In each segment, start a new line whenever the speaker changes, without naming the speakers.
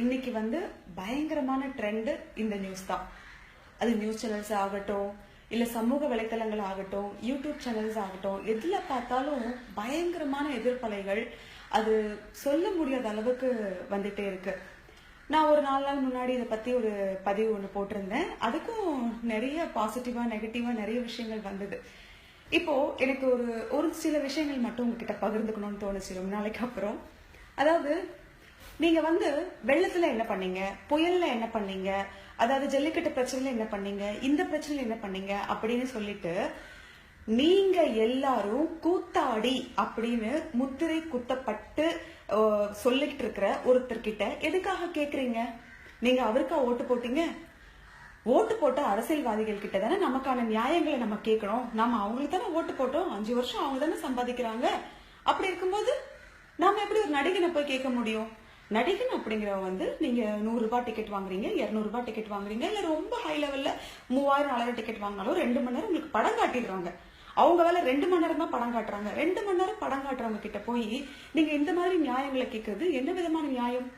இன்னைக்கு வந்து பயங்கரமான ட்ரெண்டு இந்த நியூஸ் தான். அது நியூஸ் சேனல்ஸ் ஆகட்டும் இல்ல சமூக வலைத்தளங்கள் ஆகட்டும் யூடியூப் சேனல்ஸ் ஆகட்டும் எதில் பார்த்தாலும் பயங்கரமான எதிர்ப்பலைகள். அது சொல்ல முடியாத அளவுக்கு வந்துட்டே இருக்கு. நான் ஒரு நாலு நாள் முன்னாடி இதை பத்தி ஒரு பதிவு ஒன்று போட்டிருந்தேன். அதுக்கும் நிறைய பாசிட்டிவா நெகட்டிவா நிறைய விஷயங்கள் வந்தது. இப்போ எனக்கு ஒரு ஒரு சில விஷயங்கள் மட்டும் உங்ககிட்ட பகிர்ந்துக்கணும்னு தோணுச்சு ரொம்ப நாளைக்கு அப்புறம். அதாவது நீங்க வந்து வெள்ளத்துல என்ன பண்ணீங்க? புயல்ல என்ன பண்ணீங்க? அதாவது ஜல்லிக்கட்டு பிரச்சனையில என்ன பண்ணீங்க? இந்த பிரச்சனையில என்ன பண்ணீங்க? அப்படின்னு சொல்லிட்டு நீங்க எல்லாரும் கூத்தாடி அப்படின்னு முத்திரை குத்தப்பட்டு சொல்லிட்டு இருக்கிற ஒருத்தர்கிட்ட எதுக்காக கேக்குறீங்க? நீங்க அவருக்கா ஓட்டு போட்டீங்க? ஓட்டு போட்ட அரசியல்வாதிகள் கிட்ட தானே நமக்கான நியாயங்களை நம்ம கேட்கணும் நம்ம அவங்களுக்கு தானே ஓட்டு போட்டோம். அஞ்சு வருஷம் அவங்க தானே சம்பாதிக்கிறாங்க. அப்படி இருக்கும்போது நாம எப்படி ஒரு நடிகனை போய் கேட்க முடியும்? நடிகன் அப்படிங்கிறவங்க வந்து நீங்க நூறு ரூபாய் டிக்கெட் வாங்குறீங்க இருநூறு ரூபாய் டிக்கெட் வாங்குறீங்க இல்ல ரொம்ப ஹை லெவல்ல மூவாயிரம் நாலாயிரம் டிக்கெட் வாங்கினாலும் ரெண்டு மணி நேரம் உங்களுக்கு படம் காட்டிடுறாங்க. அவங்க வேலை ரெண்டு மணி நேரம் தான் படம் காட்டுறாங்க. ரெண்டு மணி நேரம் படம் காட்டுறவங்க கிட்ட போய் நீங்க இந்த மாதிரி நியாயங்களை கேட்கறது என்ன விதமான நியாயம்?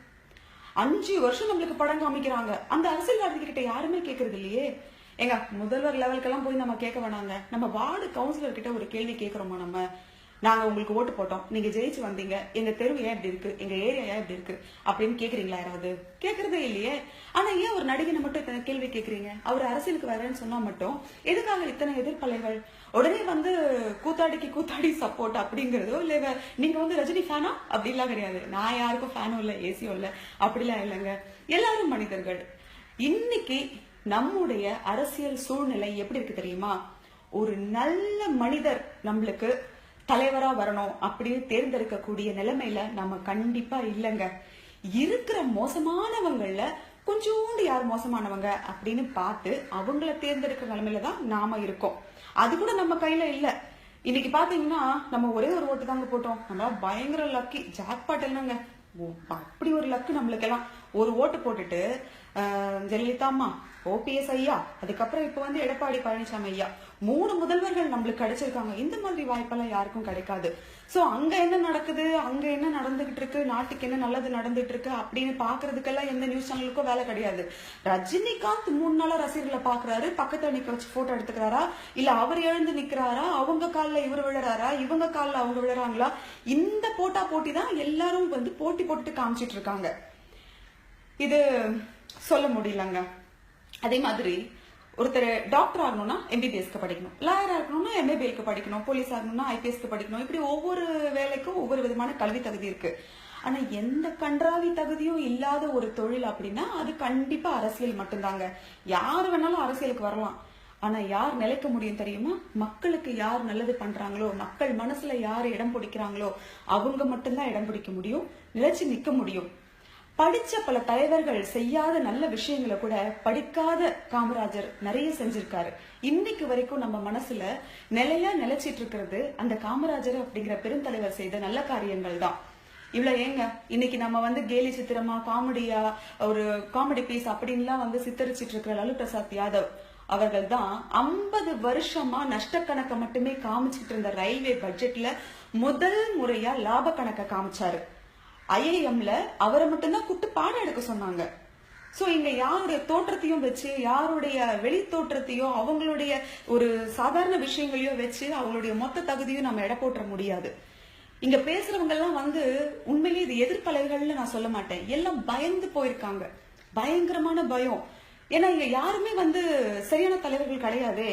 அஞ்சு வருஷம் நம்மளுக்கு படம் காமிக்கிறாங்க. அந்த அரசியல்வாதி கிட்ட யாருமே கேட்கறது இல்லையே. ஏங்க முதல்வர் லெவலுக்கெல்லாம் போய் நம்ம கேட்க வேணாங்க. நம்ம வார்டு கவுன்சிலர் கிட்ட ஒரு கேள்வி கேக்குறோமா நம்ம? நாங்க உங்களுக்கு ஓட்டு போட்டோம். நீங்க ஜெயிச்சு வந்தீங்க. எங்க தெருவு ஏன் இப்படி இருக்கு? எங்க ஏரியா ஏன் இப்படி இருக்கு? அப்படின்னு கேக்குறீங்களா யாராவது? கேக்குறதே இல்லையே. ஆனா ஏன் ஒரு நடிகனை மட்டும் இத்தனை கேள்வி கேக்குறீங்க? அவர் அரசியலுக்கு வரேன்னு சொன்னா மட்டும் எதுக்காக இத்தனை எதிர்ப்பலைகள்? உடனே வந்து கூத்தாடிக்கு கூத்தாடி சப்போர்ட் அப்படிங்கறதோ இல்ல நீங்கள் நீங்க வந்து ரஜினி ஃபேனா அப்படிலாம் கிடையாது. நான் யாருக்கும் ஃபேனும் இல்ல ஏசியும் இல்ல. அப்படிலாம் இல்லைங்க. எல்லாரும் மனிதர்கள். இன்னைக்கு நம்முடைய அரசியல் சூழ்நிலை எப்படி இருக்கு தெரியுமா? ஒரு நல்ல மனிதர் நம்மளுக்கு தலைவரா வரணும் அப்படின்னு தேர்ந்தெடுக்கக்கூடிய நிலைமையில நம்ம கண்டிப்பா இல்லைங்க. இருக்கிற மோசமானவங்கள்ல கொஞ்சோண்டு யார் மோசமானவங்க அப்படின்னு பார்த்து அவங்கள தேர்ந்தெடுக்கிற நிலைமையில தான் நாம இருக்கோம். அது கூட நம்ம கையில இல்ல. இன்னைக்கு பாத்தீங்கன்னா நம்ம ஒரே ஒரு ஓட்டு தாங்க போட்டோம். நம்ம பயங்கர லக்கி ஜாக்பாட் என்னங்க ஓ, அப்படி ஒரு லக்கு நம்மளுக்கெல்லாம். ஒரு ஓட்டு போட்டுட்டு ஆஹ், ஜெயலலிதா அம்மா ஓபிஎஸ் ஐயா அதுக்கப்புறம் இப்ப வந்து எடப்பாடி பழனிசாமி ஐயா. மூணு முதல்வர்கள் நம்மளுக்கு கிடைச்சிருக்காங்க. இந்த மாதிரி வாய்ப்பெல்லாம் யாருக்கும் கிடைக்காது. சோ அங்க என்ன நடக்குது? அங்க என்ன நடந்துகிட்டு இருக்கு? நாட்டுக்கு என்ன நல்லது நடந்துட்டு இருக்கு? அப்படின்னு பாக்குறதுக்கெல்லாம் எந்த நியூஸ் சேனலுக்கும் வேலை கிடையாது. ரஜினிகாந்த் மூணு நாளா ரசிகர்களை பாக்குறாரு. பக்கத்துல நிக்க வச்சு போட்டோ எடுத்துக்கிறாரா? இல்ல அவர் எழுந்து நிக்கிறாரா? அவங்க கால்ல இவர் விழுறாரா? இவங்க கால்ல அவங்க விழுறாங்களா? இந்த போட்டா போட்டி தான் எல்லாரும் வந்து போட்டி போட்டுட்டு காமிச்சிட்டு இருக்காங்க. இது சொல்ல முடியலங்க. அதே மாதிரி ஒருத்தர் டாக்டர் ஆகணும்னா எம்பிபிஎஸ்க்கு படிக்கணும். லாயர் ஆகணும்னா எம்ஏபிஎல்க்கு படிக்கணும். போலீஸ் ஆகணும்னா ஐபிஎஸ்க்கு படிக்கணும். இப்படி ஒவ்வொரு வேலைக்கும் ஒவ்வொரு விதமான கல்வி தகுதி இருக்கு. ஆனா எந்த கன்றாவி தகுதியும் இல்லாத ஒரு தொழில் அப்படின்னா அது கண்டிப்பா அரசியல் மட்டும்தாங்க. யார் வேணாலும் அரசியலுக்கு வரலாம். ஆனா யார் நிலைக்க முடியும் தெரியுமா? மக்களுக்கு யார் நல்லது பண்றாங்களோ மக்கள் மனசுல யார் இடம் பிடிக்கிறாங்களோ அவங்க மட்டும்தான் இடம் பிடிக்க முடியும் நிலைச்சு நிக்க முடியும். படிச்ச பல தலைவர்கள் செய்யாத நல்ல விஷயங்களை கூட படிக்காத காமராஜர் நிறைய செஞ்சிருக்காரு. இன்னைக்கு வரைக்கும் நம்ம மனசுல நிலையா நிலைச்சிட்டு இருக்கிறது அந்த காமராஜர் அப்படிங்கிற பெருந்தலைவர் செய்த நல்ல காரியங்கள் தான். இவ்வளவு ஏங்க இன்னைக்கு நம்ம வந்து கேலி சித்திரமா காமெடியா ஒரு காமெடி பீஸ் அப்படின்லாம் வந்து சித்தரிச்சிட்டு இருக்கிற லலு பிரசாத் யாதவ் அவர்கள் தான் ஐம்பது வருஷமா நஷ்டக்கணக்கை மட்டுமே காமிச்சிட்டு இருந்த ரயில்வே பட்ஜெட்ல முதல் முறையா லாப கணக்கை காமிச்சாரு. ஐஐஎம்ல அவரை மட்டும்தான் கூப்பிட்டு பாடம் எடுக்க சொன்னாங்க. ஸோ இங்க யாருடைய தோற்றத்தையும் வச்சு யாருடைய வெளி தோற்றத்தையோ அவங்களுடைய ஒரு சாதாரண விஷயங்களையோ வச்சு அவங்களுடைய மொத்த தகுதியும் நம்ம எடை போட்டுற முடியாது. இங்க பேசுறவங்க எல்லாம் வந்து உண்மையிலேயே இது எதிர்ப்பலைகள்னு நான் சொல்ல மாட்டேன். எல்லாம் பயந்து போயிருக்காங்க. பயங்கரமான பயம். ஏன்னா இங்க யாருமே வந்து சரியான தலைவர்கள் கிடையாது.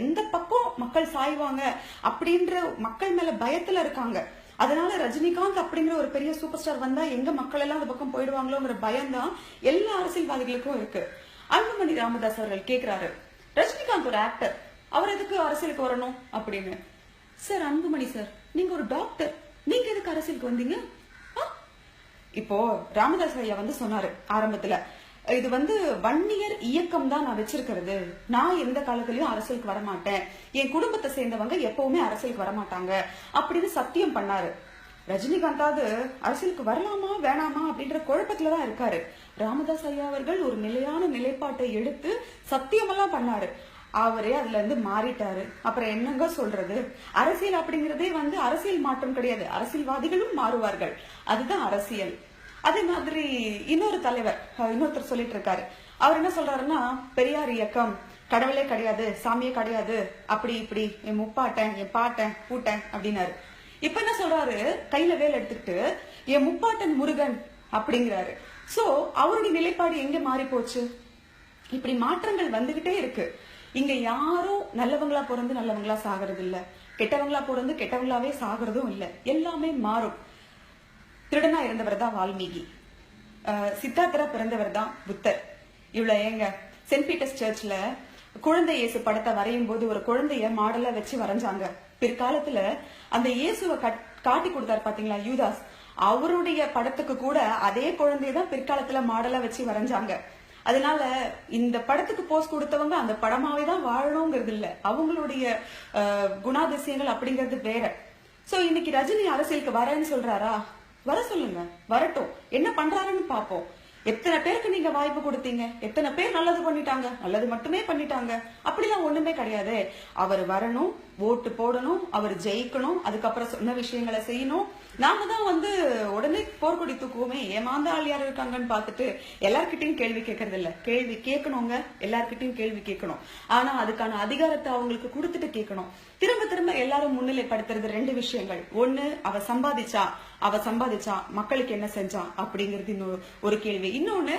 எந்த பக்கம் மக்கள் சாய்வாங்க அப்படின்ற மக்கள் மேல பயத்துல இருக்காங்க. அதனால ரஜினிகாந்த் அப்படிங்கிற ஒரு பெரிய சூப்பர் ஸ்டார் வந்தா எங்க மக்கள் எல்லாம் அந்த பக்கம் போயிடுவாங்களோங்கிற பயம் தான் எல்லா அரசியல்வாதிகளுக்கும் இருக்கு. அன்புமணி ராமதாஸ் அவர்கள் கேட்கிறாரு ரஜினிகாந்த் ஒரு ஆக்டர் அவர் எதுக்கு அரசியலுக்கு வரணும் அப்படின்னு. சார் அன்புமணி சார் நீங்க ஒரு டாக்டர் நீங்க எதுக்கு அரசியலுக்கு வந்தீங்க? ஆ? இப்போ ராமதாஸ் ஐயா வந்து சொன்னாரு ஆரம்பத்துல இது வந்து வன்னியர் இயக்கம் தான் நான் வச்சிருக்கிறது. நான் எந்த காலத்திலயும் அரசியலுக்கு வரமாட்டேன். என் குடும்பத்தை சேர்ந்தவங்க எப்பவுமே அரசியலுக்கு வரமாட்டாங்க. அப்படின்னு சத்தியம் பண்ணாரு. ரஜினிகாந்தாவது அரசியலுக்கு வரலாமா வேணாமா அப்படின்ற குழப்பத்துல தான் இருக்காரு. ராமதாஸ் ஐயா அவர்கள் ஒரு நிலையான நிலைப்பாட்டை எடுத்து சத்தியமெல்லாம் பண்ணாரு. அவரே அதுல இருந்து மாறிட்டாரு. அப்புறம் என்னங்க சொல்றது? அரசியல் அப்படிங்கிறதே வந்து அரசியல் மாற்றம் கிடையாது. அரசியல்வாதிகளும் மாறுவார்கள். அதுதான் அரசியல். அதே மாதிரி இன்னொரு தலைவர் இன்னொருத்தர் சொல்லிட்டு இருக்காரு அவர் என்ன சொல்றாருன்னா பெரியார் இயக்கம் கடவுளே கிடையாது சாமியே கிடையாது அப்படி இப்படி என் முப்பாட்டன் என் பாட்டன் பூட்டன் அப்படின்னாரு. இப்ப என்ன சொல்றாரு? கையில வேல் எடுத்துக்கிட்டு என் முப்பாட்டன் முருகன் அப்படிங்கிறாரு. சோ அவருடைய நிலைப்பாடு எங்க மாறி போச்சு? இப்படி மாற்றங்கள் வந்துகிட்டே இருக்கு. இங்க யாரும் நல்லவங்களா பிறந்து நல்லவங்களா சாகிறது இல்ல கெட்டவங்களா பிறந்து கெட்டவங்களாவே சாகிறதும் இல்ல. எல்லாமே மாறும். திருடனா இருந்தவர் தான் வால்மீகி. சித்தார்த்தரா பிறந்தவர் தான் புத்தர். இவ்வளவு ஏங்க சென்ட் பீட்டர்ஸ் சர்ச்ல குழந்தை இயேசு படத்தை வரையும் போது ஒரு குழந்தைய மாடலா வச்சு வரைஞ்சாங்க. பிற்காலத்துல அந்த இயேசுவை கட்- காட்டி கொடுத்தாரு பாத்தீங்களா யூதாஸ்? அவருடைய படத்துக்கு கூட அதே குழந்தைய தான் பிற்காலத்துல மாடலா வச்சு வரைஞ்சாங்க. அதனால இந்த படத்துக்கு போஸ்ட் கொடுத்தவங்க அந்த படமாவே தான் வாழணுங்கிறது இல்ல. அவங்களுடைய குணாதிசயங்கள் அப்படிங்கிறது வேற. சோ இன்னைக்கு ரஜினி அரசியலுக்கு வரேன்னு சொல்றாரா? வர சொல்லுங்க. வரட்டும். என்ன பண்றாருன்னு பாப்போம் எத்தனை பேருக்கு நீங்க வாய்ப்பு கொடுத்தீங்க? எத்தனை பேர் நல்லது பண்ணிட்டாங்க? நல்லது மட்டுமே பண்ணிட்டாங்க. அப்படிலாம் ஒண்ணுமே கிடையாது. அவர் வரணும் ஓட்டு போடணும் அவர் ஜெயிக்கணும் அதுக்கப்புறம் சொன்ன விஷயங்களை செய்யணும். நாம தான் வந்து உடனே போர்க்கொடி தூக்குவோமே. ஏமாந்த ஆள் யார் இருக்காங்கன்னு பார்த்துட்டு எல்லார்கிட்டையும் கேள்வி கேட்கறது இல்ல கேள்வி கேட்கணுங்க எல்லார்கிட்டையும் கேள்வி கேட்கணும் ஆனா அதுக்கான அதிகாரத்தை அவங்களுக்கு கொடுத்துட்டு கேட்கணும் திரும்ப திரும்ப எல்லாரும் முன்னிலைப்படுத்துறது ரெண்டு விஷயங்கள். ஒண்ணு அவ சம்பாதிச்சா அவ சம்பாதிச்சா மக்களுக்கு என்ன செஞ்சான் அப்படிங்கிறது இன்னொரு ஒரு கேள்வி. இன்னொன்னு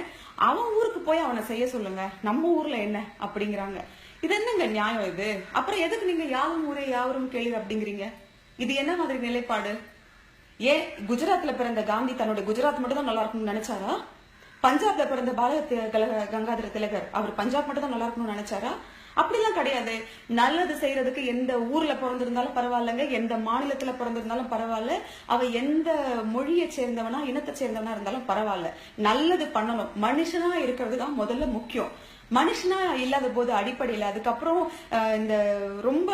அவன் ஊருக்கு போய் அவனை செய்ய சொல்லுங்க. நம்ம ஊர்ல என்ன அப்படிங்கிறாங்க. இது என்னங்க நியாயம் இது? அப்புறம் எதுக்கு நீங்க யாரும் ஊரே யாவரும் கேள்வி அப்படிங்கிறீங்க? இது என்ன மாதிரி நிலைப்பாடு? ஏன் குஜராத்ல பிறந்த காந்தி தன்னுடைய குஜராத் மட்டும் தான் நல்லா இருக்கணும்னு நினைச்சாரா? பஞ்சாப்ல பிறந்த பால கங்காதர திலகர் அவர் பஞ்சாப் மட்டும் தான் நல்லா இருக்கணும்னு நினைச்சாரா? அப்படிலாம் கிடையாது. நல்லது செய்யறதுக்கு எந்த ஊர்ல பிறந்திருந்தாலும் பரவாயில்லைங்க எந்த மாநிலத்துல பிறந்திருந்தாலும் பரவாயில்ல அவ எந்த மொழியை சேர்ந்தவனா இனத்தை சேர்ந்தவனா இருந்தாலும் பரவாயில்ல. நல்லது பண்ணணும். மனுஷனா இருக்கிறது தான் முதல்ல முக்கியம். மனுஷனா இல்லாத போது அடிப்படையில அதுக்கப்புறம் இந்த ரொம்ப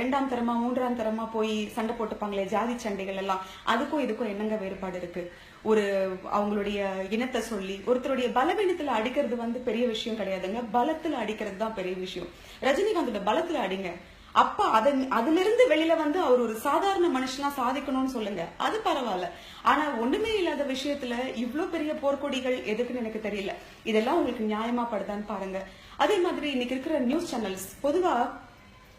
ரெண்டாம் தரமா மூன்றாம் தரமா போய் சண்டை போட்டுப்பாங்களே ஜாதி சண்டைகள் எல்லாம். அதுக்கும் இதுக்கும் என்னங்க வேறுபாடு இருக்கு? ஒரு அவங்களுடைய இனத்தை சொல்லி ஒருத்தருடைய பலவீனத்துல அடிக்கிறது வந்து பெரிய விஷயம் கிடையாதுங்க. பலத்துல அடிக்கிறது தான் பெரிய விஷயம். ரஜினிகாந்தோட பலத்துல அடிங்க. அப்ப அதன் அதுல இருந்து வெளியில வந்து அவர் ஒரு சாதாரண மனுஷனா சாதிக்கணும்னு சொல்லுங்க. அது பரவாயில்ல. ஆனா ஒண்ணுமே இல்லாத விஷயத்துல இவ்வளவு பெரிய போர்க்கொடிகள் எதுக்குன்னு எனக்கு தெரியல. இதெல்லாம் உங்களுக்கு நியாயமா படுதான்னு பாருங்க. அதே மாதிரி இன்னைக்கு இருக்கிற நியூஸ் சேனல்ஸ் பொதுவா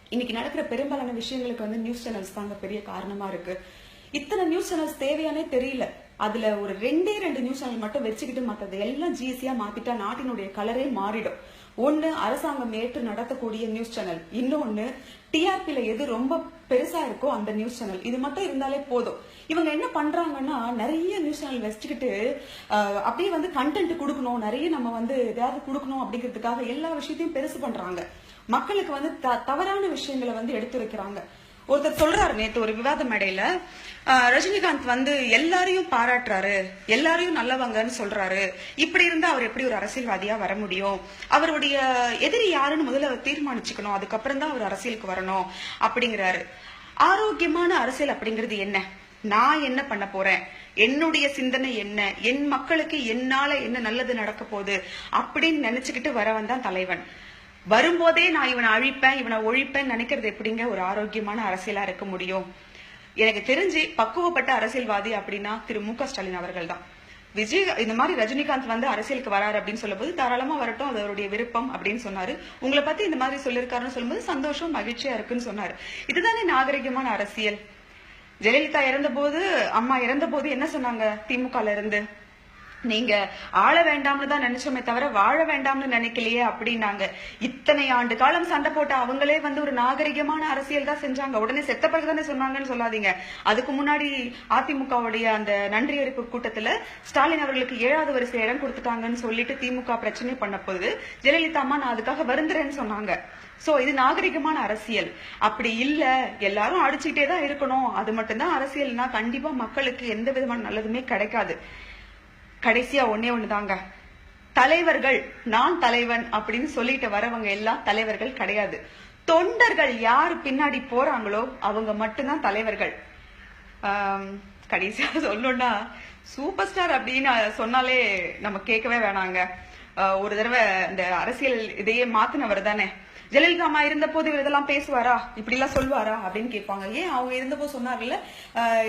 இன்னைக்கு நடக்கிற பெரும்பாலான விஷயங்களுக்கு வந்து நியூஸ் சேனல்ஸ் தாங்க பெரிய காரணமா இருக்கு. இத்தனை நியூஸ் சேனல்ஸ் தேவையானே தெரியல. அதுல ஒரு ரெண்டே ரெண்டு நியூஸ் சேனல் மட்டும் வச்சுக்கிட்டு மத்தது எல்லாம் ஜிசியா மாத்திட்டா நாட்டினுடைய கலரே மாறிடும். ஒன்று அரசாங்கம் ஏற்று நடத்தக்கூடிய நியூஸ் சேனல் இன்னொன்னு டிஆர்பியில் எது ரொம்ப பெருசா இருக்கோ அந்த நியூஸ் சேனல் இது மட்டும் இருந்தாலே போதும். இவங்க என்ன பண்றாங்கன்னா நிறைய நியூஸ் சேனல் வச்சுக்கிட்டு அப்படியே வந்து கண்டென்ட் கொடுக்கணும். நிறைய நம்ம வந்து ஏதாவது கொடுக்கணும் அப்படிங்கிறதுக்காக எல்லா விஷயத்தையும் பெருசு பண்றாங்க. மக்களுக்கு வந்து த- தவறான விஷயங்களை வந்து எடுத்து வைக்கிறாங்க. ஒருத்தர் சொல்றாரு நேற்று ஒரு விவாத மேடையில ரஜினிகாந்த் வந்து எல்லாரையும் பாராட்டுறாரு எல்லாரையும் நல்லவங்கன்னு சொல்றாரு. இப்படி இருந்தா அவர் எப்படி ஒரு அரசியல்வாதியா வர முடியும்? அவருடைய எதிரி யாருன்னு முதல்ல அவர் தீர்மானிச்சுக்கணும். அதுக்கப்புறம் தான் அவர் அரசியலுக்கு வரணும். அப்படிங்கிறாரு. ஆரோக்கியமான அரசியல் அப்படிங்கிறது என்ன? நான் என்ன பண்ண போறேன்? என்னுடைய சிந்தனை என்ன? என் மக்களுக்கு என்னால என்ன நல்லது நடக்க போகுது? அப்படின்னு நினைச்சுக்கிட்டு வரவன் தான் தலைவன். வரும்போதே நான் இவனை அழிப்பேன் இவனை ஒழிப்பேன் நினைக்கிறது எப்படிங்க? ஒரு ஆரோக்கியமான அரசியலா இருக்க முடியும். எனக்கு தெரிஞ்சு பக்குவப்பட்ட அரசியல்வாதி அப்படின்னா திரு மு க ஸ்டாலின் அவர்கள் தான். விஜய் இந்த மாதிரி ரஜினிகாந்த் வந்து அரசியலுக்கு வராரு அப்படின்னு சொல்லும்போது தாராளமா வரட்டும் அது அவருடைய விருப்பம் அப்படின்னு சொன்னாரு. உங்களை பத்தி இந்த மாதிரி சொல்லியிருக்காருன்னு சொல்லும்போது சந்தோஷம் மகிழ்ச்சியா இருக்குன்னு சொன்னாரு. இதுதானே நாகரிகமான அரசியல். ஜெயலலிதா இறந்தபோது அம்மா இறந்தபோது என்ன சொன்னாங்க? திமுகல இருந்து. நீங்க ஆள வேண்டாம்னு தான் நினைச்சோமே தவிர வாழ வேண்டாம்னு நினைக்கலையே அப்படின்னாங்க. இத்தனை ஆண்டு காலம் சண்டை போட்ட அவங்களே வந்து ஒரு நாகரிகமான அரசியல் தான் செஞ்சாங்க. உடனே செத்த பிறகு தானே சொன்னாங்கன்னு சொல்லாதீங்க. அதுக்கு முன்னாடி அதிமுகவுடைய அந்த நன்றி அறிப்பு கூட்டத்துல ஸ்டாலின் அவர்களுக்கு ஏழாவது வரிசை இடம் கொடுத்துட்டாங்கன்னு சொல்லிட்டு திமுக பிரச்சனை பண்ண போது ஜெயலலிதா அம்மா நான் அதுக்காக வருந்துறேன்னு சொன்னாங்க. சோ இது நாகரிகமான அரசியல். அப்படி இல்ல. எல்லாரும் அடிச்சுக்கிட்டே தான் இருக்கணும். அது மட்டும்தான் அரசியல்னா கண்டிப்பா மக்களுக்கு எந்த விதமான நல்லதுமே கிடைக்காது. கடைசியா ஒன்னே ஒண்ணுதாங்க. தலைவர்கள் நான் தலைவன் அப்படின்னு சொல்லிட்டு வரவங்க எல்லாம் தலைவர்கள் கிடையாது. தொண்டர்கள் யார் பின்னாடி போறாங்களோ அவங்க மட்டும்தான் தலைவர்கள். கடைசியா சொல்லணும்னா சூப்பர் ஸ்டார் அப்படின்னு சொன்னாலே நம்ம கேட்கவே வேணாங்க. ஒரு தடவை இந்த அரசியல் இதையே மாத்தினவர் தானே. ஜெயலலிதா அம்மா இருந்தபோது இவர் இதெல்லாம் பேசுவாரா? இப்படி எல்லாம் சொல்லுவாரா அப்படின்னு கேட்பாங்க. ஏன் அவங்க இருந்தபோது சொன்னார்ல?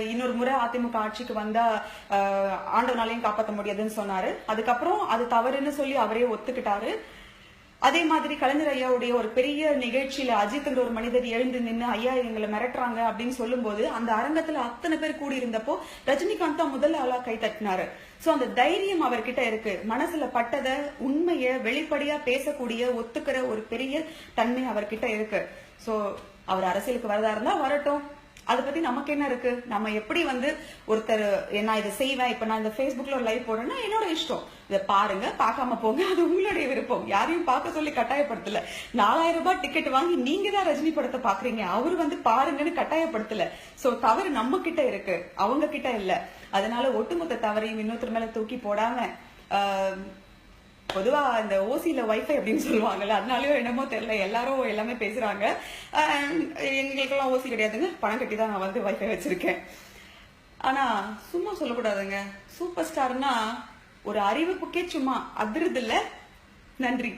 இன்னொரு முறை அதிமுக ஆட்சிக்கு வந்தா ஆஹ் ஆண்டவனாலையும் காப்பாற்ற முடியாதுன்னு சொன்னாரு. அதுக்கப்புறம் அது தவறுன்னு சொல்லி அவரே ஒத்துக்கிட்டாரு. அதே மாதிரி கலைஞர் ஐயாவுடைய ஒரு பெரிய நிகழ்ச்சியில அஜித்ன்ற ஒரு மனிதர் எழுந்து நின்று ஐயா எங்களை மிரட்டுறாங்க அப்படின்னு சொல்லும்போது அந்த அரங்கத்துல அத்தனை பேர் கூடியிருந்தப்போ ரஜினிகாந்த் தான் முதல் ஆளா கை தட்டினாரு. சோ அந்த தைரியம் அவர்கிட்ட இருக்கு. மனசுல பட்டத உண்மைய வெளிப்படையா பேசக்கூடிய ஒத்துக்கிற ஒரு பெரிய தன்மை அவர்கிட்ட இருக்கு. சோ அவர் அரசியலுக்கு வரதா இருந்தா வரட்டும். அதை பத்தி நமக்கு என்ன இருக்கு? நம்ம எப்படி வந்து ஒருத்தர் நான் இதை செய்வேன்? இப்ப நான் இந்த Facebookல ஒரு லைவ் போடுறேன்னா என்னோட இஷ்டம். இதை பாருங்க பார்க்காம போங்க. அது உங்களுடைய விருப்பம். யாரையும் பார்க்க சொல்லி கட்டாயப்படுத்தல. நாலாயிரம் ரூபாய் டிக்கெட் வாங்கி நீங்க தான் ரஜினி படத்தை பாக்குறீங்க. அவர் வந்து பாருங்கன்னு கட்டாயப்படுத்தல. சோ தவறு நம்ம கிட்ட இருக்கு. அவங்க கிட்ட இல்ல. அதனால ஒட்டுமொத்த தவறையும் இன்னொருத்தர் மேல தூக்கி போடாம ஆஹ், பொதுவா இந்த ஓசியில வைஃபை அப்படின்னு சொல்லுவாங்கல்ல அதனாலயோ என்னமோ தெரியல. எல்லாரும் எல்லாமே பேசுறாங்க. எங்களுக்கெல்லாம் ஓசி கிடையாதுங்க. பணம் கட்டி தான் நான் வந்து வைஃபை வச்சிருக்கேன். ஆனா சும்மா சொல்லக்கூடாதுங்க. சூப்பர் ஸ்டார்னா ஒரு அறிவிப்புக்கே சும்மா அதிருது நன்றி.